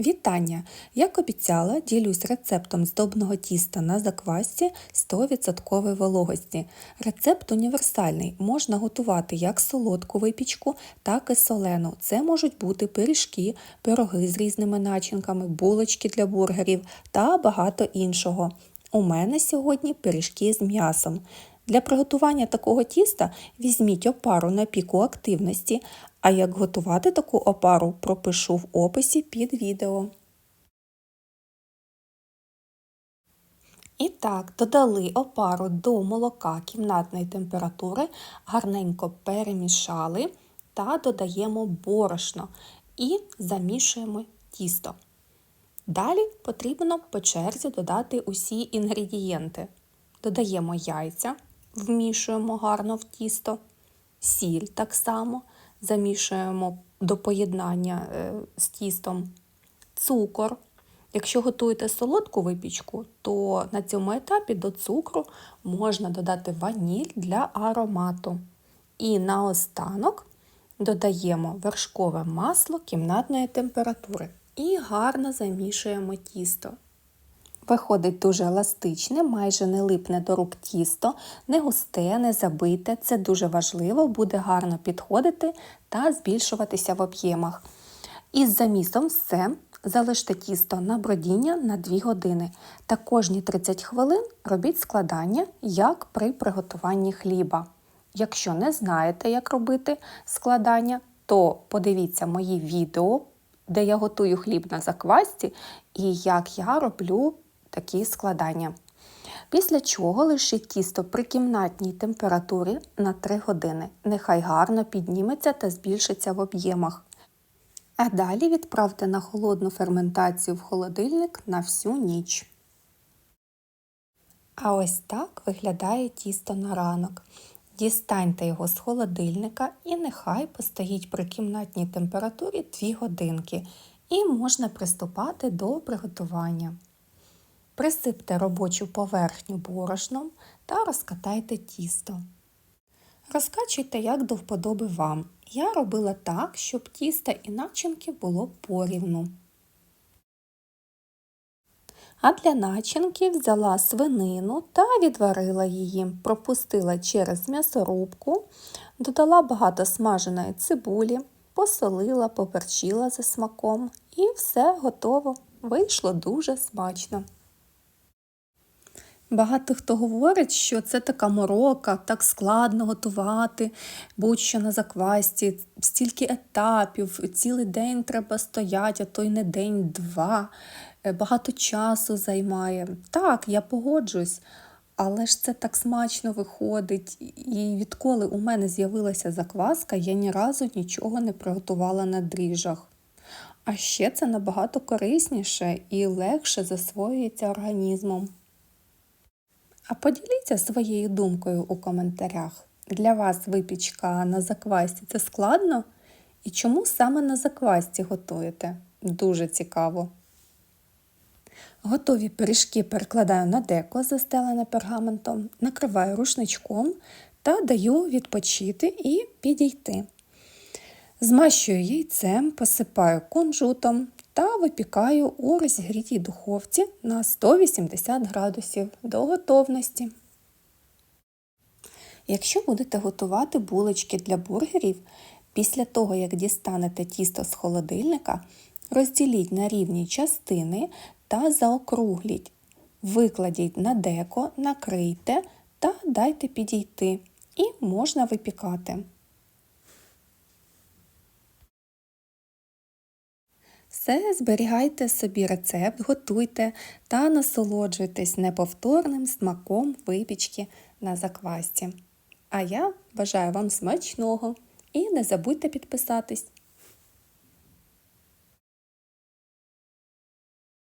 Вітання! Як обіцяла, ділюсь рецептом здобного тіста на заквасці 100% вологості. Рецепт універсальний, можна готувати як солодку випічку, так і солену. Це можуть бути пиріжки, пироги з різними начинками, булочки для бургерів та багато іншого. У мене сьогодні пиріжки з м'ясом. Для приготування такого тіста візьміть опару на піку активності, а як готувати таку опару, пропишу в описі під відео. І так, додали опару до молока кімнатної температури, гарненько перемішали та додаємо борошно і замішуємо тісто. Далі потрібно по черзі додати усі інгредієнти. Додаємо яйця, вмішуємо гарно в тісто, сіль так само замішуємо до поєднання е, з тістом, цукор. Якщо готуєте солодку випічку, то на цьому етапі до цукру можна додати ваніль для аромату. І наостанок додаємо вершкове масло кімнатної температури і гарно замішуємо тісто. Виходить дуже еластичне, майже не липне до рук тісто, не густе, не забите. Це дуже важливо, буде гарно підходити та збільшуватися в об'ємах. Із замісом все. Залиште тісто на бродіння на 2 години та кожні 30 хвилин робіть складання, як при приготуванні хліба. Якщо не знаєте, як робити складання, то подивіться мої відео, де я готую хліб на заквасці і як я роблю такі складання. Після чого лишіть тісто при кімнатній температурі на 3 години. Нехай гарно підніметься та збільшиться в об'ємах. А далі відправте на холодну ферментацію в холодильник на всю ніч. А ось так виглядає тісто на ранок. Дістаньте його з холодильника і нехай постоїть при кімнатній температурі 2 годинки, і можна приступати до приготування. Присипте робочу поверхню борошном та розкатайте тісто. Розкачуйте як до вподоби вам. Я робила так, щоб тісто і начинки було порівну. А для начинки взяла свинину та відварила її, пропустила через м'ясорубку, додала багато смаженої цибулі, посолила, поперчила за смаком і все готово. Вийшло дуже смачно. Багато хто говорить, що це така морока, так складно готувати, будь-що на заквасті, стільки етапів, цілий день треба стояти, а то й не день-два, е, багато часу займає. Так, я погоджусь, але ж це так смачно виходить. І відколи у мене з'явилася закваска, я ні разу нічого не приготувала на дріжджах. А ще це набагато корисніше і легше засвоюється організмом. А поділіться своєю думкою у коментарях. Для вас випічка на заквасті це складно? І чому саме на заквасті готуєте? Дуже цікаво. Готові пиріжки перекладаю на деко, застелене пергаментом, накриваю рушничком та даю відпочити і підійти. Змащую яйцем, посипаю кунжутом, та випікаю у розігрітій духовці на 180 градусів до готовності. Якщо будете готувати булочки для бургерів, після того, як дістанете тісто з холодильника, розділіть на рівні частини та заокругліть. Викладіть на деко, накрийте та дайте підійти, і можна випікати. Все, зберігайте собі рецепт, готуйте та насолоджуйтесь неповторним смаком випічки на заквасті. А я бажаю вам смачного і не забудьте підписатись.